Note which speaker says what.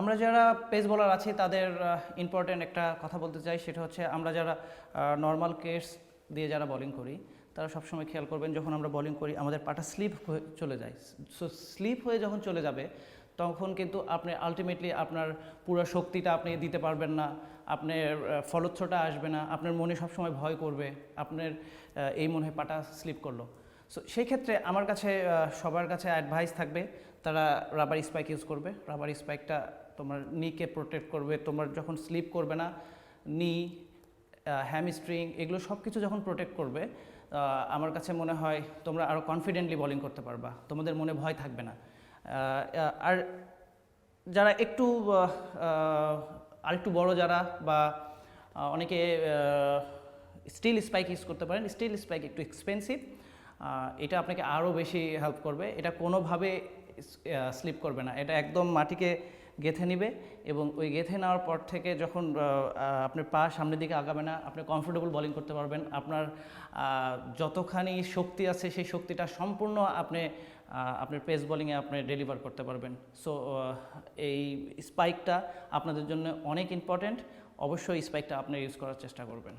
Speaker 1: আমরা যারা পেস বলার আছি, তাদের ইম্পর্টেন্ট একটা কথা বলতে চাই, সেটা হচ্ছে আমরা যারা নর্মাল কেস দিয়ে যারা বোলিং করি, তারা সবসময় খেয়াল করবেন, যখন আমরা বোলিং করি, আমাদের পাটা স্লিপ হয়ে চলে যায়। সো স্লিপ হয়ে যখন চলে যাবে, তখন কিন্তু আপনি আলটিমেটলি আপনার পুরো শক্তিটা আপনি দিতে পারবেন না, আপনার ফলচ্ছটা আসবে না, আপনার মনে সবসময় ভয় করবে, আপনার এই মনে হয় পাটা স্লিপ করল। সো সেই ক্ষেত্রে আমার কাছে সবার কাছে অ্যাডভাইস থাকবে, তারা রাবার স্পাইক ইউজ করবে। রাবার স্পাইকটা তোমার নিকে প্রোটেক্ট করবে, তোমার যখন স্লিপ করবে না নি হ্যামস্ট্রিং এগুলো সব কিছু যখন প্রোটেক্ট করবে আমার কাছে মনে হয় তোমরা আরও কনফিডেন্টলি বোলিং করতে পারবা। তোমাদের মনে ভয় থাকবে না। আর যারা একটু আরেকটু বড় যারা বা অনেকে স্টিল স্পাইক ইউজ করতে পারেন স্টিল স্পাইক একটু এক্সপেন্সিভ এটা আপনাকে আরও বেশি হেল্প করবে। এটা কোনোভাবে স্লিপ করবে না। এটা একদম মাটিকে গেথে নিবে এবং ওই গেথে নেওয়ার পর থেকে যখন আপনার পা সামনের দিকে আগাবে না, আপনি কমফোর্টেবল বলিং করতে পারবেন। আপনার যতখানি শক্তি আছে সেই শক্তিটা সম্পূর্ণ আপনি আপনার পেস বোলিংয়ে আপনি ডেলিভার করতে পারবেন। সো এই স্পাইকটা আপনাদের জন্য অনেক ইম্পর্ট্যান্ট অবশ্যই স্পাইকটা আপনি ইউজ করার চেষ্টা করবেন।